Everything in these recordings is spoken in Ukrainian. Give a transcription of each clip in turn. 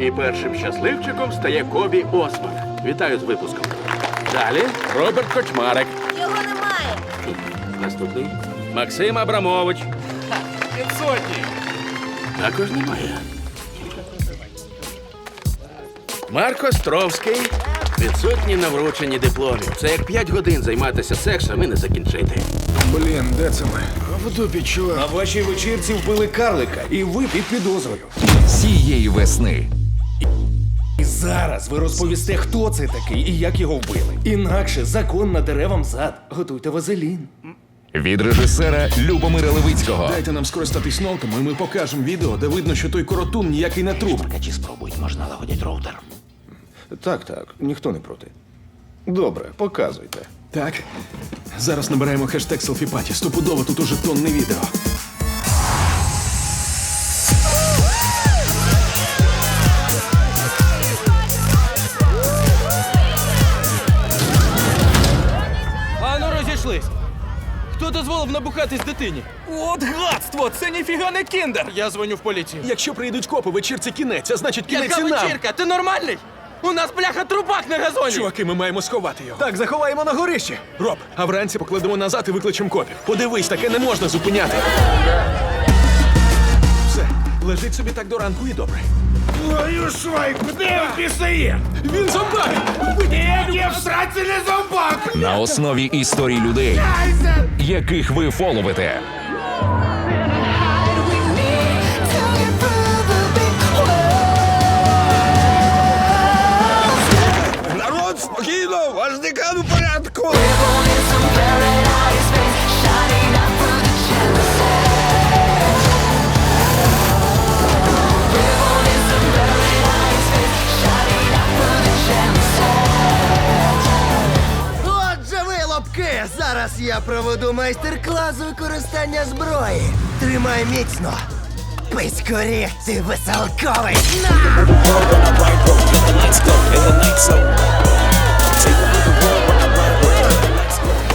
І першим щасливчиком стає Кобі Осман. Вітаю з випуском. Далі Роберт Кочмарик. Його немає. Наступний Максим Абрамович. Підсотні. Також немає. Марко Стровський. Відсутні на врученні дипломів. Це як 5 годин займатися сексом і не закінчити. Блін, де це ми? В дупі, На вашій вечірці вбили карлика, і ви під підозрою. цієї весни. І зараз ви розповісте, хто це такий і як його вбили. Інакше закон наdeре вам зад. Готуйте вазелін. Від режисера Любомира Левицького Дайте нам скористатись ноутом, і ми покажемо відео, де видно, що той коротун ніякий не труп. Чи спробують, можна лагодять роутер. Так, так, ніхто не проти. Добре, показуйте. Так. Зараз набираємо хештег селфіпаті. Стопудово тут уже тонне відео. Хто дозволив набухатись дитині? От гадство! Це ніфіга не кіндер! Я дзвоню в поліцію. Якщо прийдуть копи, вечірці кінець, а значить кінець Яка і нам. вечірка? Ти нормальний? У нас бляха трубак на газоні! Чуваки, ми маємо сховати його. Так, заховаємо на горищі. Роб, а вранці покладемо назад і викличемо копів. Подивись, таке не можна зупиняти. Все, лежить собі так до ранку і добре. Твою швайку, де він пісає? Він зомбак! Я в сраці не зомбак! На основі історій людей, яких ви фоловите. Народ, спокійно, ваш декан у порядку! Зараз я проведу майстер-клас використання зброї. Тримай міцно. Писькорі, ти веселковий! На!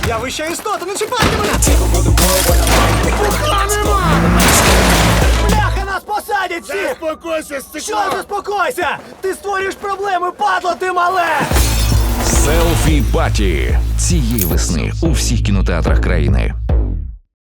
Я вища істота, не чіпайте мене! Бляха, нас посадять всі! Заспокойся, Що заспокойся? Ти створюєш проблеми, падло ти мале! Паті цієї весни у всіх кінотеатрах країни.